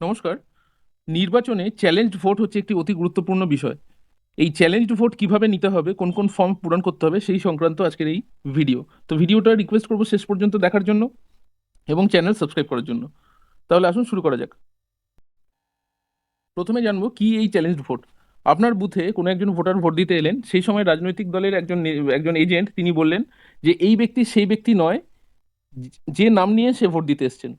নমস্কার। নির্বাচনে challenge vote হচ্ছে একটি অতি গুরুত্বপূর্ণ বিষয়। এই চ্যালেঞ্জড ভোট কীভাবে নিতে হবে, কোন কোন ফর্ম পূরণ করতে হবে, সেই সংক্রান্ত আজকের এই ভিডিও তো ভিডিওটা রিকোয়েস্ট করব শেষ পর্যন্ত দেখার জন্য এবং চ্যানেল সাবস্ক্রাইব করার জন্য। তাহলে আসুন শুরু করা যাক। প্রথমে জানব কি এই চ্যালেঞ্জড ভোট আপনার বুথে কোনো একজন ভোটার ভোট দিতে এলেন, সেই সময় রাজনৈতিক দলের একজন একজন এজেন্ট তিনি বললেন যে, এই ব্যক্তি সেই ব্যক্তি নয় যে নাম নিয়ে সে ভোট দিতে এসছেন।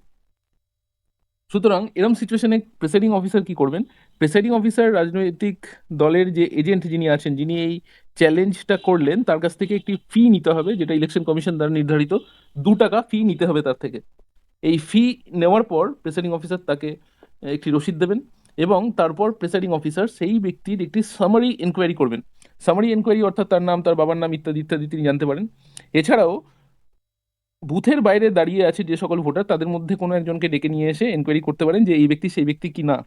সুতরাং এরম সিচুয়েশনে প্রেসাইডিং অফিসার কি করবেন? প্রেসাইডিং অফিসার রাজনৈতিক দলের যে এজেন্ট যিনি আছেন, যিনি এই চ্যালেঞ্জটা করলেন, তার কাছ থেকে একটি ফি নিতে হবে, যেটা ইলেকশন কমিশন দ্বারা নির্ধারিত। দু টাকা ফি নিতে হবে তার থেকে। এই ফি নেওয়ার পর প্রেসাইডিং অফিসার তাকে একটি রসিদ দেবেন এবং তারপর প্রেসাইডিং অফিসার সেই ব্যক্তির একটি সামারি এনকোয়ারি করবেন। সামারি এনকোয়ারি অর্থাৎ তার নাম, তার বাবার নাম ইত্যাদি ইত্যাদি তিনি জানতে পারেন। এছাড়াও বুথের বাইরে দাঁড়িয়ে আছে যে সকল ভোটার, তাদের মধ্যে কোনো একজনকে ডেকে নিয়ে এসে এনকোয়ারি করতে পারেন যে এই ব্যক্তি সেই ব্যক্তি কি না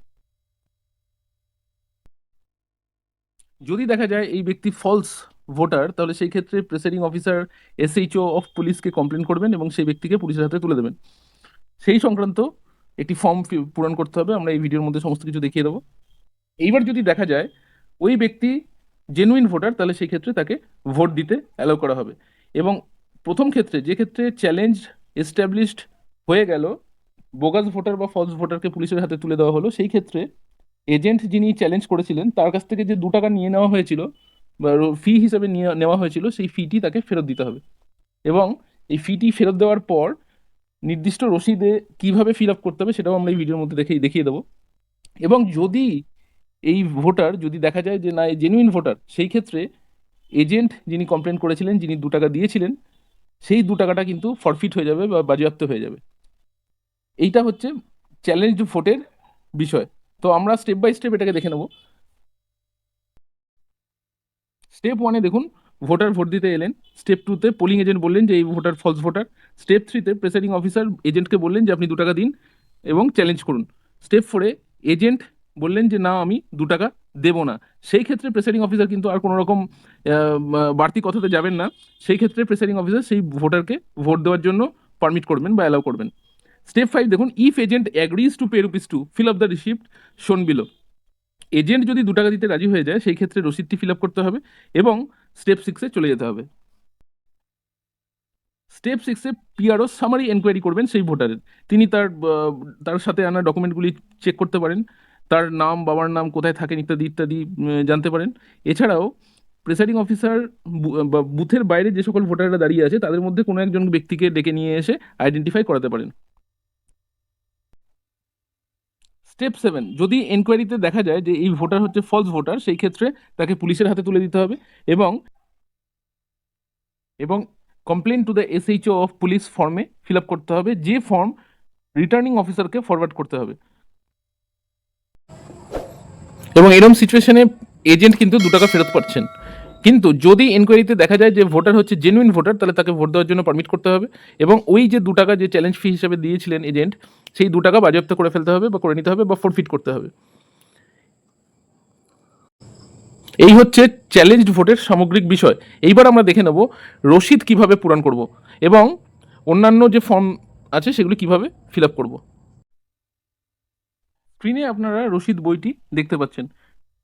যদি দেখা যায় এই ব্যক্তি ফলস ভোটার তাহলে সেই ক্ষেত্রে প্রেসাইডিং অফিসার এসএইচও অফ পুলিশকে কমপ্লেন করবেন এবং সেই ব্যক্তিকে পুলিশের হাতে তুলে দেবেন। সেই সংক্রান্ত একটি ফর্ম পূরণ করতে হবে। আমরা এই ভিডিওর মধ্যে সমস্ত কিছু দেখিয়ে দেবো। এইবার যদি দেখা যায় ওই ব্যক্তি জেনুইন ভোটার তাহলে সেই ক্ষেত্রে তাকে ভোট দিতে অ্যালাউ করা হবে। এবং প্রথম ক্ষেত্রে যে ক্ষেত্রে চ্যালেঞ্জ এস্টাবলিশড হয়ে গেল বোগাস ভোটার বা ফলস ভোটারকে পুলিশের হাতে তুলে দেওয়া হলো, সেই ক্ষেত্রে এজেন্ট যিনি চ্যালেঞ্জ করেছিলেন, তার কাছ থেকে যে দু টাকা নিয়ে নেওয়া হয়েছিল, বা ফি হিসেবে নিয়ে নেওয়া হয়েছিল, সেই ফিটি তাকে ফেরত দিতে হবে। এবং এই ফিটি ফেরত দেওয়ার পর নির্দিষ্ট রসিদে কীভাবে ফিল আপ করতে হবে সেটাও আমরা এই ভিডিওর মধ্যে দেখে দেখিয়ে দেবো। এবং যদি এই ভোটার যদি দেখা যায় যে না, এই জেনুইন ভোটার সেই ক্ষেত্রে এজেন্ট যিনি কমপ্লেন করেছিলেন, যিনি দু টাকা দিয়েছিলেন সেই দু টাকাটা কিন্তু ফরফিট হয়ে যাবে বা বাজেয়াপ্ত হয়ে যাবে। এইটা হচ্ছে চ্যালেঞ্জ ভোটের বিষয়। তো আমরা স্টেপ বাই স্টেপ এটাকে দেখে নেব। স্টেপ ওয়ানে দেখুন ভোটার ভোট দিতে এলেন। স্টেপ টুতে পোলিং এজেন্ট বললেন যে, এই ভোটার ফলস ভোটার স্টেপ থ্রিতে প্রেসাইডিং অফিসার এজেন্টকে বললেন যে, আপনি দু টাকা দিন এবং চ্যালেঞ্জ করুন। স্টেপ ফোরে এজেন্ট বললেন যে, না, আমি দু টাকা দেবো না। সেই ক্ষেত্রে প্রেসাইডিং অফিসার কিন্তু আর কোনো রকম বাড়তি কথাতে যাবেন না। সেই ক্ষেত্রে প্রেসাইডিং অফিসার সেই ভোটারকে ভোট দেওয়ার জন্য পারমিট করবেন বা অ্যালাউ করবেন। স্টেপ ফাইভ দেখুন if agent agrees to pay rupees to fill up the receipt shown below agent যদি দু টাকা দিতে রাজি হয়ে যায়, সেই ক্ষেত্রে রসিদটি ফিল আপ করতে হবে এবং স্টেপ সিক্সে চলে যেতে হবে। স্টেপ সিক্সে পিআরও সামারি এনকোয়ারি করবেন সেই ভোটারের। তিনি তার তার সাথে আনা ডকুমেন্টগুলি চেক করতে পারেন। তার নাম, বাবার নাম কোথায় থাকেন ইত্যাদি ইত্যাদি জানতে পারেন। এছাড়াও প্রেসাইডিং অফিসার বুথের বাইরে যে সকল ভোটাররা দাঁড়িয়ে আছে, তাদের মধ্যে কোনো একজন ব্যক্তিকে ডেকে নিয়ে এসে আইডেন্টিফাই করাতে পারেন। স্টেপ সেভেন যদি এনকোয়ারিতে দেখা যায় যে এই ভোটার হচ্ছে ফলস ভোটার সেই ক্ষেত্রে তাকে পুলিশের হাতে তুলে দিতে হবে এবং এবং complaint to the SHO of police ফর্মে ফিল আপ করতে হবে, যে ফর্ম রিটার্নিং অফিসারকে ফরওয়ার্ড করতে হবে। এবং এরকম সিচুয়েশনে এজেন্ট কিন্তু দু টাকা ফেরত পাচ্ছেন। কিন্তু যদি এনকোয়ারিতে দেখা যায় যে ভোটার হচ্ছে জেনুইন ভোটার তাহলে তাকে ভোট দেওয়ার জন্য পারমিট করতে হবে এবং ওই যে দু টাকা যে চ্যালেঞ্জ ফি হিসেবে দিয়েছিলেন এজেন্ট সেই দু টাকা বাজেয়াপ্ত করে ফেলতে হবে বা করে নিতে হবে বা ফোরফিট করতে হবে। এই হচ্ছে চ্যালেঞ্জড ভোটের সামগ্রিক বিষয়। এইবার আমরা দেখে নেব রসিদ কীভাবে পূরণ করব এবং অন্যান্য যে ফর্ম আছে, সেগুলি কীভাবে ফিল আপ করব। স্ক্রিনে আপনারা রসিদ বইটি দেখতে পাচ্ছেন।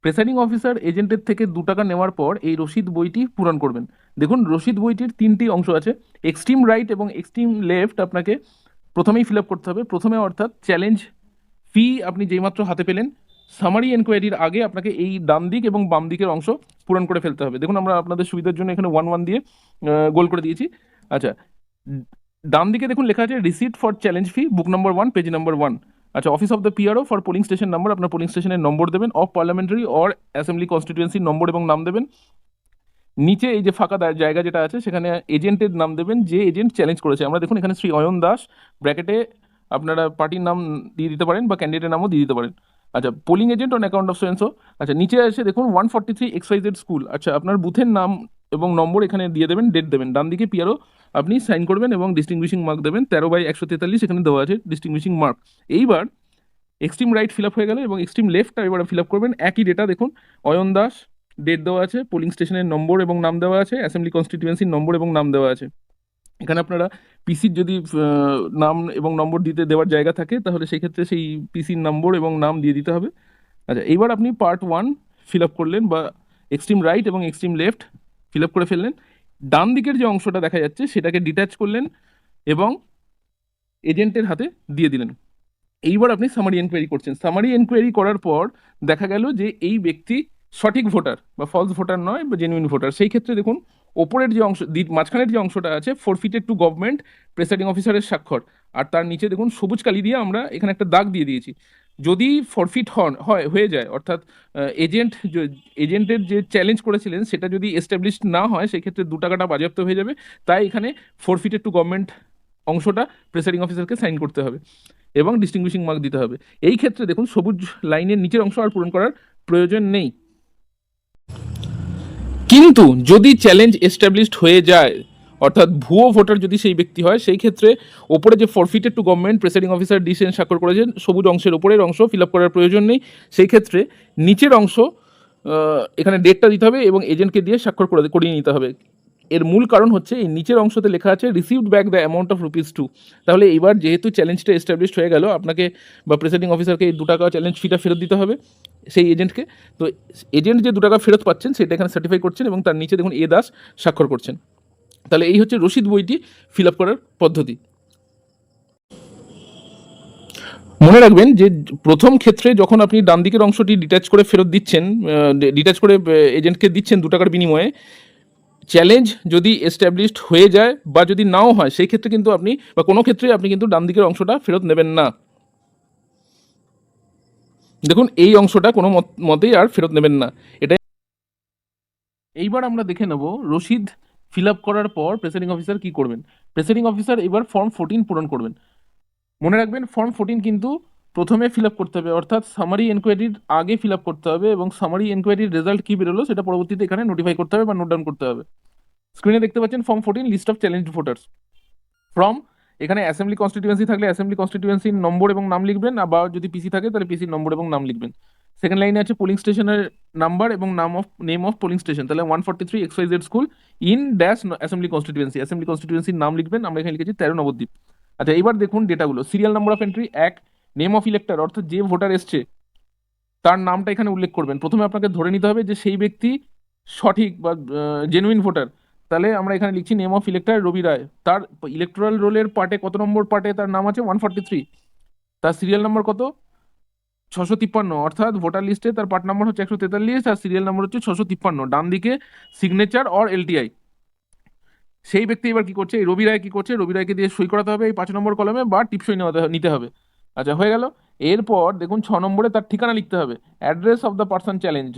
প্রেসাইডিং অফিসার এজেন্টের থেকে দু টাকা নেওয়ার পর এই রসিদ বইটি পূরণ করবেন। দেখুন রসিদ বইটির তিনটি অংশ আছে। এক্সট্রিম রাইট এবং এক্সট্রিম লেফট আপনাকে প্রথমেই ফিল আপ করতে হবে। প্রথমে অর্থাৎ চ্যালেঞ্জ ফি আপনি যেইমাত্র হাতে পেলেন সামারি এনকোয়ারির আগে আপনাকে এই ডান দিক এবং বাম দিকের অংশ পূরণ করে ফেলতে হবে। দেখুন, আমরা আপনাদের সুবিধার জন্য এখানে ওয়ান ওয়ান দিয়ে গোল করে দিয়েছি। আচ্ছা ডান দিকে দেখুন লেখা আছে receipt for challenge fee book number one page number one আচ্ছা office of the PRO for polling station number আপনার পোলিং স্টেশনের নম্বর দেবেন অফ পার্লামেন্টারি অর অ্যাসেম্বলি কনস্টিটিউয়েন্সির নম্বর এবং নাম দেবেন। নিচে এই যে ফাঁকা জায়গা যেটা আছে, সেখানে এজেন্টের নাম দেবেন, যে এজেন্ট চ্যালেঞ্জ করেছে। আমরা দেখুন এখানে শ্রী অয়ন দাস ব্র্যাকেটে আপনারা পার্টির নাম দিয়ে দিতে পারেন বা ক্যান্ডিডেটের নামও দিয়ে দিতে পারেন। আচ্ছা polling agent on account of so and so আচ্ছা নিচে এসে দেখুন one forty three XYZ school আচ্ছা আপনার বুথের নাম এবং নম্বর এখানে দিয়ে দেবেন ডেট দেবেন। ডান দিকে পিয়ারও আপনি সাইন করবেন এবং ডিস্টিংগুইশিং মার্ক দেবেন। তেরো বাই একশো তেতাল্লিশ এখানে দেওয়া আছে ডিস্টিংগুইশিং মার্ক এইবার এক্সট্রিম রাইট ফিল আপ হয়ে গেল এবং এক্সট্রিম লেফটটা এবার ফিল আপ করবেন। একই ডেটা দেখুন, অয়ন দাস ডেট দেওয়া আছে পোলিং স্টেশনের নম্বর এবং নাম দেওয়া আছে অ্যাসেম্বলি কনস্টিটিউয়েন্সির নম্বর এবং নাম দেওয়া আছে। এখানে আপনারা পিসির যদি নাম এবং নম্বর দিতে দেওয়ার জায়গা থাকে, তাহলে সেই ক্ষেত্রে সেই পিসির নম্বর এবং নাম দিয়ে দিতে হবে। আচ্ছা এইবার আপনি পার্ট ওয়ান ফিল আপ করলেন বা এক্সট্রিম রাইট এবং এক্সট্রিম লেফট ফিল আপ করে ফেললেন। ডান দিকের যে অংশটা দেখা যাচ্ছে, সেটাকে ডিট্যাচ করলেন এবং এজেন্টের হাতে দিয়ে দিলেন। এইবার আপনি সামারি এনকোয়ারি করছেন। সামারি এনকোয়ারি করার পর দেখা গেল যে এই ব্যক্তি সঠিক ভোটার বা ফলস ভোটার নয় বা জেনুইন ভোটার। সেই ক্ষেত্রে দেখুন, ওপরের যে অংশ মাঝখানের যে অংশটা আছে ফোরফিটেড টু গভর্নমেন্ট প্রেসাইডিং অফিসারের স্বাক্ষর। আর তার নিচে দেখুন, সবুজ কালি দিয়ে আমরা এখানে একটা দাগ দিয়ে দিয়েছি। যদি ফরফিট হন, হয়, হয়ে যায়, অর্থাৎ এজেন্ট এজেন্টের যে চ্যালেঞ্জ করেছিলেন, সেটা যদি এস্টাবলিশড না হয়, সেক্ষেত্রে দু টাকাটা বাজেয়াপ্ত হয়ে যাবে। তাই এখানে ফোরফিটেড টু গভর্নমেন্ট অংশটা প্রেসাইডিং অফিসারকে সাইন করতে হবে এবং ডিস্টিংগুইশিং মার্ক দিতে হবে। এই ক্ষেত্রে দেখুন, সবুজ লাইনের নিচের অংশ আর পূরণ করার প্রয়োজন নেই। কিন্তু যদি চ্যালেঞ্জ এস্টাবলিশড হয়ে যায় অর্থাৎ ভুয়ো ভোটার যদি সেই ব্যক্তি হয়, সেই ক্ষেত্রে ওপরে যে forfeited to government presiding officer decision স্বাক্ষর করেছেন, সবুজ অংশের ওপরের অংশ ফিল আপ করার প্রয়োজন নেই। সেই ক্ষেত্রে নিচের অংশ এখানে ডেটটা দিতে হবে এবং এজেন্টকে দিয়ে স্বাক্ষর করে, করিয়ে নিতে হবে। এর মূল কারণ হচ্ছে, এই নিচের অংশতে লেখা আছে received back the amount of rupees two তাহলে এবার যেহেতু চ্যালেঞ্জটা এস্টাবলিশড হয়ে গেল, আপনাকে বা প্রেসাইডিং অফিসারকে এই দু টাকা চ্যালেঞ্জ ফিটা ফেরত দিতে হবে, সেই এজেন্টকে তো এজেন্ট যে দু টাকা ফেরত পাচ্ছেন, সেটা এখানে সার্টিফাই করছেন এবং তার নিচে দেখুন এ দাস স্বাক্ষর করছেন। তাহলে এই হচ্ছে রসিদ বইটি ফিল আপ করার পদ্ধতি। মনে রাখবেন যে প্রথম ক্ষেত্রে যখন আপনি ডান দিকের অংশটি ডিট্যাচ করে ফেরত দিচ্ছেন ডিট্যাচ করে এজেন্টকে দিচ্ছেন দু টাকার বিনিময়ে চ্যালেঞ্জ যদি এস্টাবলিশড হয়ে যায় বা যদি নাও হয়, সেই ক্ষেত্রে কিন্তু আপনি, বা কোনো ক্ষেত্রে আপনি কিন্তু ডান দিকের অংশটা ফেরত নেবেন না। দেখুন, এই অংশটা কোনো মত- মতেই আর ফেরত নেবেন না। এটা এইবার আমরা দেখে নেব রসিদ ফিল আপ করার পর প্রেসাইডিং অফিসার কি করবেন? প্রেসাইডিং অফিসার এবার ফর্ম ফোরটিন পূরণ করবেন। মনে রাখবেন ফর্ম ফোরটিন কিন্তু প্রথমে ফিল আপ করতে হবে, অর্থাৎ সামারি এনকোয়ারির আগে ফিল আপ করতে হবে এবং সামারি এনকোয়ারির রেজাল্ট কী বেরোলো সেটা পরবর্তীতে এখানে নোটিফাই করতে হবে বা নোট ডাউন করতে হবে। স্ক্রিনে দেখতে পাচ্ছেন form fourteen list of challenge voters from এখানে অ্যাসেম্বলি কনস্টিটিউয়েন্সি থাকলে অ্যাসেম্বলি কনস্টিটিউয়েন্সির নম্বর এবং নাম লিখবেন, আবার যদি পিসি থাকে তাহলে পিসির নম্বর এবং নাম লিখবেন। সেকেন্ড লাইনে আছে পোলিং স্টেশনের নাম্বার এবং নাম of name of polling station তাহলে one forty three X Y Z school in dash assembly constituency assembly কনস্টিটিউয়েন্সির নাম লিখবেন, আমরা এখানে লিখেছি তেরো নবদ্বীপ। আচ্ছা এবার দেখুন ডেটাগুলো সিরিয়াল নাম্বার অফ এন্ট্রি এক। নেম অফ ইলেক্টর অর্থাৎ যে ভোটার এসছে, তার নামটা এখানে উল্লেখ করবেন। প্রথমে আপনাকে ধরে নিতে হবে যে সেই ব্যক্তি সঠিক বা জেনুইন ভোটার তাহলে আমরা এখানে লিখছি name of elector Rabi Ray. তার ইলেকট্রাল রোলের পার্টে, কত নম্বর পার্টে তার নাম আছে? ওয়ান ফর্টি থ্রি তার সিরিয়াল নাম্বার কত? ছশো তিপ্পান্ন, অর্থাৎ ভোটার লিস্টে তার পার্ট নাম্বার হচ্ছে একশো তেতাল্লিশ আর সিরিয়াল নাম্বার হচ্ছে ছশো তিপ্পান্ন, ডান দিকে সিগনেচার অর এলটিআই সেই ব্যক্তি এবার কি করছে? এই রবি রায় কি করছে? রবি রায়কে দিয়ে সই করাতে হবে এই পাঁচ নম্বর কলমে বা টিপসই নিতে হবে। আচ্ছা হয়ে গেল। এরপর দেখুন ছ নম্বরে তার ঠিকানা লিখতে হবে। Address of the person challenge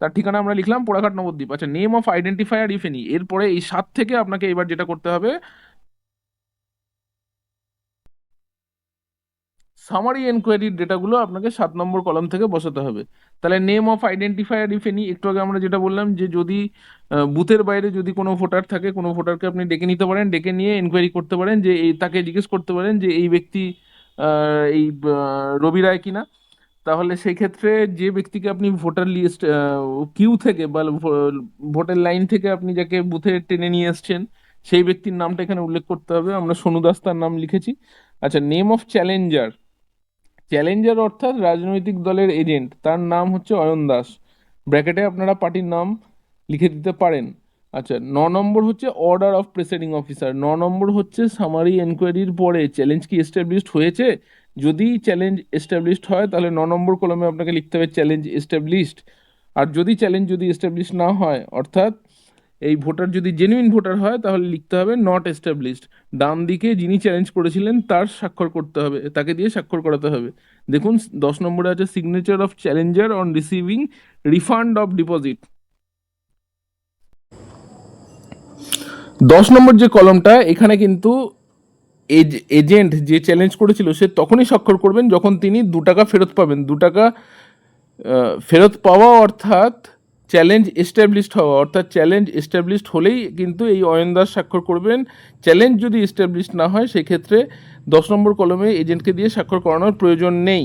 তার ঠিকানা আমরা লিখলাম পোড়াঘাট নবদ্বীপ। আচ্ছা name of identifier if any এরপরে এই সাত থেকে আপনাকে এবার যেটা করতে হবে সামারি এনকোয়ারির ডেটাগুলো আপনাকে সাত নম্বর কলম থেকে বসাতে হবে। তাহলে name of identifier if any একটু আগে আমরা যেটা বললাম যে যদি বুথের বাইরে যদি কোনো ভোটার থাকে, কোনো ভোটারকে আপনি ডেকে নিতে পারেন, ডেকে নিয়ে এনকোয়ারি করতে পারেন যে এই, তাকে জিজ্ঞেস করতে পারেন যে এই ব্যক্তি এই রবি রায় কিনা। তাহলে সেই ক্ষেত্রে যে ব্যক্তিকে আপনি ভোটার লিস্ট কিউ থেকে বা ভোটার লাইন থেকে আপনি যাকে বুথে টেনে নিয়ে এসছেন, সেই ব্যক্তির নামটা এখানে উল্লেখ করতে হবে। আমরা সোনু দাস তার নাম লিখেছি। আচ্ছা নেম অফ চ্যালেঞ্জার চ্যালেঞ্জার অর্থাৎ রাজনৈতিক দলের এজেন্ট তার নাম হচ্ছে অয়ন দাস। ব্র্যাকেটে আপনারা পার্টির নাম লিখে দিতে পারেন। আচ্ছা ন নম্বর হচ্ছে অর্ডার অফ প্রেসাইডিং অফিসার ন নম্বর হচ্ছে সামারি এনকোয়ারির পরে চ্যালেঞ্জ কি এস্টাবলিশড হয়েছে? যদি চ্যালেঞ্জ এস্টাবলিশড হয়, তাহলে ন নম্বর কলমে আপনাকে লিখতে হবে চ্যালেঞ্জ এস্টাবলিশড আর যদি চ্যালেঞ্জ যদি এস্টাবলিশ না হয়, অর্থাৎ এই ভোটার যদি জেনুইন ভোটার হয়, তাহলে লিখতে হবে নট এস্টাবলিশড ডান দিকে যিনি চ্যালেঞ্জ করেছিলেন, তার স্বাক্ষর করতে হবে, তাকে দিয়ে স্বাক্ষর করাতে হবে। দেখুন, দশ নম্বরে আছে signature of challenger on receiving refund of deposit দশ নম্বর যে কলমটা, এখানে কিন্তু এজ- এজেন্ট যে চ্যালেঞ্জ করেছিল, সে তখনই স্বাক্ষর করবেন যখন তিনি দু টাকা ফেরত পাবেন। দু টাকা ফেরত পাওয়া অর্থাৎ চ্যালেঞ্জ এস্টাবলিশড হওয়া, অর্থাৎ চ্যালেঞ্জ এস্টাবলিশড হলেই কিন্তু এই অয়ন স্বাক্ষর করবেন। চ্যালেঞ্জ যদি এস্টাবলিশ না হয়, সেক্ষেত্রে দশ নম্বর কলমে এজেন্টকে দিয়ে স্বাক্ষর করানোর প্রয়োজন নেই।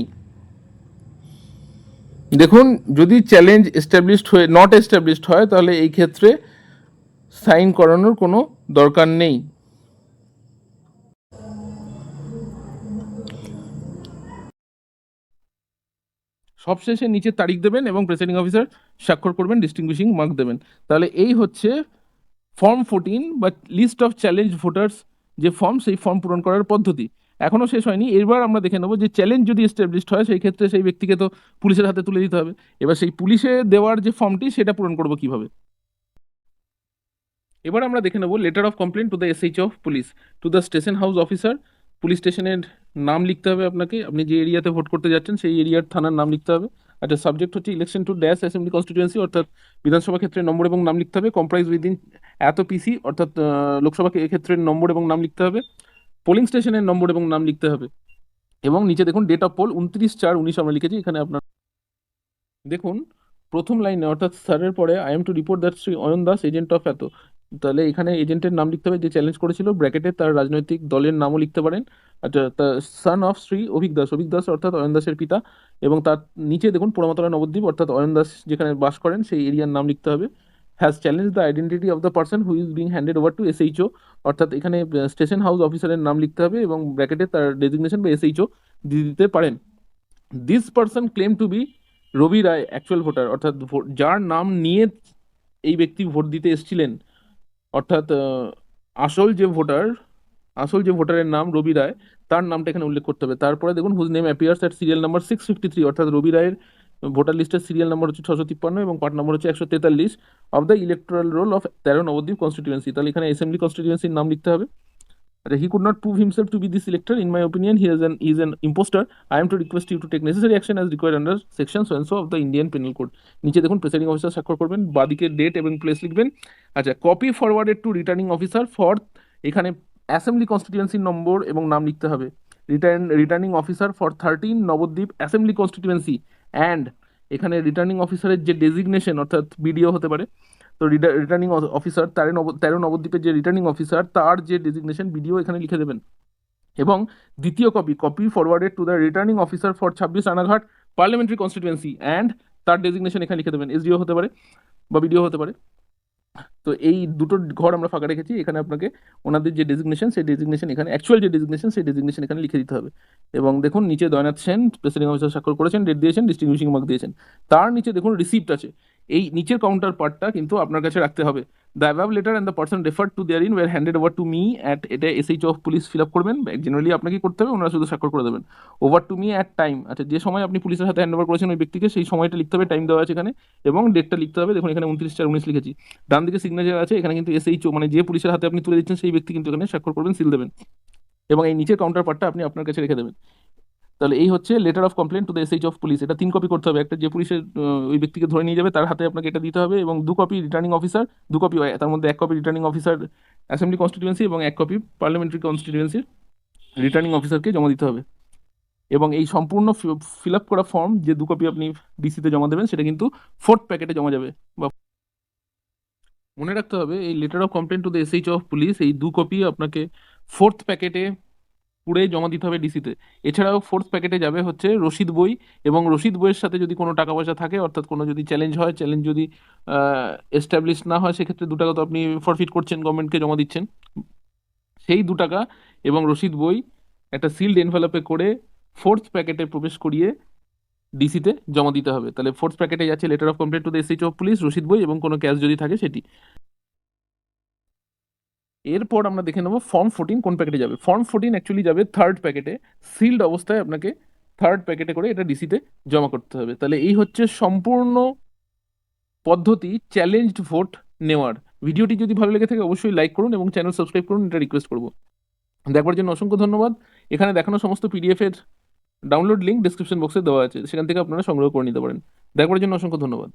দেখুন, যদি চ্যালেঞ্জ এস্টাবলিশড হয়ে নট এস্টাবলিশড হয়, তাহলে এই ক্ষেত্রে সাইন করানোর কোনো দরকার নেই। সবশেষে নিচে তারিখ দেবেন এবং প্রেসাইডিং অফিসার স্বাক্ষর করবেন ডিস্টিংগুইশিং মার্ক দেবেন। তাহলে এই হচ্ছে ফর্ম ফোরটিন বা লিস্ট অফ চ্যালেঞ্জ ভোটার্স যে ফর্ম সেই ফর্ম পূরণ করার পদ্ধতি। এখনও শেষ হয়নি। এবার আমরা দেখে নেব যে চ্যালেঞ্জ যদি এস্টাবলিশড হয়, সেই ক্ষেত্রে সেই ব্যক্তিকে তো পুলিশের হাতে তুলে দিতে হবে। এবার সেই পুলিশে দেওয়ার যে ফর্মটি সেটা পূরণ করব কীভাবে? এবার আমরা দেখে নেব letter of complaint to the SH of police to the station house officer police স্টেশনের নাম লিখতে হবে আপনাকে। আপনি যে এরিয়াতে ভোট করতে যাচ্ছেন, সেই এরিয়ার থানার নাম লিখতে হবে। আচ্ছা সাবজেক্ট হচ্ছে election to dash assembly constituency অর্থাৎ বিধানসভা ক্ষেত্রে নম্বর এবং নাম লিখতে হবে। কম্প্রাইজ উইদিন এত পিসি অর্থাৎ লোকসভা ক্ষে- ক্ষেত্রের নম্বর এবং নাম লিখতে হবে। পোলিং স্টেশনের নম্বর এবং নাম লিখতে হবে। এবং নিচে দেখুন ডেট অফ পোল উনত্রিশ চার উনিশ আমরা লিখেছি। এখানে আপনার দেখুন, প্রথম লাইনে অর্থাৎ স্যারের পরে I am to report that Shri Ayan Das agent of এত। তাহলে এখানে এজেন্টের নাম লিখতে হবে যে চ্যালেঞ্জ করেছিল ব্র্যাকেটে তার রাজনৈতিক দলের নামও লিখতে পারেন। আচ্ছা the son of Shri Abhik Das Abhik Das অর্থাৎ অয়ন দাসের পিতা। এবং তার নিচে দেখুন পোড়ামাতলা নবদ্বীপ, অর্থাৎ অয়ন দাস যেখানে বাস করেন, সেই এরিয়ার নাম লিখতে হবে। Has challenged the identity of the person who is being handed over to SHO অর্থাৎ এখানে স্টেশন হাউস অফিসারের নাম লিখতে হবে এবং ব্র্যাকেটে তার ডেজিগনেশন বা এসএইচও দিয়ে দিতে পারেন। This person claim to be Robi Roy actual voter অর্থাৎ যার নাম নিয়ে এই ব্যক্তি ভোট দিতে এসেছিলেন। অর্থাৎ আসল যে ভোটার, আসল যে ভোটারের নাম রবি রায়, তার নামটা এখানে উল্লেখ করতে হবে। তারপরে দেখুন whose name appears at serial number six fifty three অর্থাৎ রবি রায়ের ভোটার লিস্টের সিরিয়াল নাম্বার হচ্ছে ছশো তিপ্পান্ন এবং পার্ট নাম্বার হচ্ছে একশো তেতাল্লিশ of the electoral roll of তেরো নবদ্বীপ কনস্টিটিউয়েন্সি তাহলে এখানে অ্যাসেম্বলি কনস্টিটিউয়েন্সির নাম লিখতে হবে। আচ্ছা he could not prove himself to be this elector in my opinion he is an impostor I am to request you to take necessary action as required under section so and so of the Indian penal code নিচে দেখুন presiding officer স্বাক্ষর করবেন বাদিকে date এবং place লিখবেন। আচ্ছা copy forwarded to returning officer for এখানে assembly কনস্টিটিউয়েন্সির নম্বর এবং নাম লিখতে হবে। Return returning officer for thirteen Nabadwip assembly constituency and এখানে রিটার্নিং অফিসারের যে ডেজিগনেশন অর্থাৎ বিডিও হতে পারে তো রিটার্নিং অফিসার তেরো নব, তেরো নবদ্বীপের যে রিটার্নিং অফিসার তার যে ডেজিগনেশন বিডিও এখানে লিখে দেবেন। এবং দ্বিতীয় copy copy forwarded to the returning officer for ছাব্বিশ রানাঘাট পার্লামেন্টারি কনস্টিটুয়েন্সি অ্যান্ড তার ডেজিগনেশন এখানে লিখে দেবেন। এসডিও হতে পারে বা বিডিও হতে পারে। তো এই দুটো ঘর আমরা ফাঁকা রেখেছি। এখানে আপনাকে ওনাদের যে ডেজিগনেশন সেই ডেজিগনেশন এখানে অ্যাকচুয়াল যে ডেজিগনেশন সেই ডেজিগনেশন এখানে লিখে দিতে হবে। এবং দেখুন, নিচে দয়নাথ সেন প্রেসিডেন্ট অফিসার স্বাক্ষর করেছেন ডেট দিয়েছেন ডিস্টিংগুইশিং মার্ক দিয়েছেন। তার নিচে দেখুন রিসিপ্ট আছে। এই নিচের কাউন্টার পার্টটা কিন্তু আপনার কাছে রাখতে হবে। The above letter and the person referred to therein were handed over to me at এটা SH of police fill up করবেন। জেনারেলি আপনাকে করতে হবে, ওনারা শুধু স্বাক্ষর করে দেবেন। Over to me at time আচ্ছা যে সময় আপনি পুলিশের হাতে হ্যান্ড ওভার করেছেন ওই ব্যক্তিকে, সেই সময়টা লিখতে হবে টাইম দেওয়া আছে এখানে, এবং ডেটটা লিখতে হবে। দেখুন, এখানে উনত্রিশ চার উনিশ লিখেছি। ডান দিকে সিগনেচার আছে, এখানে কিন্তু এসএইচ ও মানে যে পুলিশের হাতে আপনি তুলে দিচ্ছেন, সেই ব্যক্তি কিন্তু এখানে স্বাক্ষর করবেন সিল দেবেন। এবং এই নিচের কাউন্টার পার্টটা আপনি আপনার কাছে রেখে দেবেন। তাহলে এই হচ্ছে letter of complaint to the SH of police এটা তিন কপি করতে হবে। একটা যে পুলিশের ওই ব্যক্তিকে ধরে নিয়ে যাবে, তার হাতে আপনাকে এটা দিতে হবে এবং দু কপি রিটার্নিং অফিসার দু কপি তার মধ্যে এক copy returning officer assembly constituency এবং এক কপি পার্লামেন্টারি কনস্টিটিউয়েন্সির রিটার্নিং অফিসারকে জমা দিতে হবে। এবং এই সম্পূর্ণ ফিল আপ করা ফর্ম যে দু কপি আপনি ডিসিতে জমা দেবেন, সেটা কিন্তু ফোর্থ প্যাকেটে জমা যাবে। বা মনে রাখতে হবে, এই letter of complaint to the SH of police এই দু কপি আপনাকে ফোর্থ প্যাকেটে পুড়ে জমা দিতে হবে ডিসিতে এছাড়াও ফোর্থ প্যাকেটে যাবে হচ্ছে রসিদ বই এবং রসিদ বইয়ের সাথে যদি কোনো টাকা পয়সা থাকে, অর্থাৎ কোনো যদি চ্যালেঞ্জ হয় চ্যালেঞ্জ যদি এস্টাবলিশ না হয়, সেক্ষেত্রে দু টাকা তো আপনি ফরফিট করছেন গভর্নমেন্টকে জমা দিচ্ছেন। সেই দু টাকা এবং রসিদ বই একটা সিল্ড এনভেলপে করে ফোর্থ প্যাকেটে প্রবেশ করিয়ে ডিসিতে জমা দিতে হবে। তাহলে ফোর্থ প্যাকেটে যাচ্ছে letter of complaint to the SH of police রসিদ বই এবং কোনো ক্যাশ যদি থাকে সেটি। এরপর আমরা দেখে নেব ফর্ম ফোরটিন কোন প্যাকেটে যাবে। ফর্ম ফোরটিন অ্যাকচুয়ালি যাবে থার্ড প্যাকেটে সিল্ড অবস্থায় আপনাকে থার্ড প্যাকেটে করে এটা ডিসিতে জমা করতে হবে। তাহলে এই হচ্ছে সম্পূর্ণ পদ্ধতি চ্যালেঞ্জড ভোট নেওয়ার। ভিডিওটি যদি ভালো লেগে থাকে অবশ্যই লাইক করুন এবং চ্যানেল সাবস্ক্রাইব করুন, এটা রিকোয়েস্ট করব। দেখবার জন্য অসংখ্য ধন্যবাদ। এখানে দেখানো সমস্ত পিডিএফের ডাউনলোড লিঙ্ক ডিসক্রিপশন বক্সে দেওয়া আছে। সেখান থেকে আপনারা সংগ্রহ করে নিতে পারেন। দেখবার জন্য অসংখ্য ধন্যবাদ।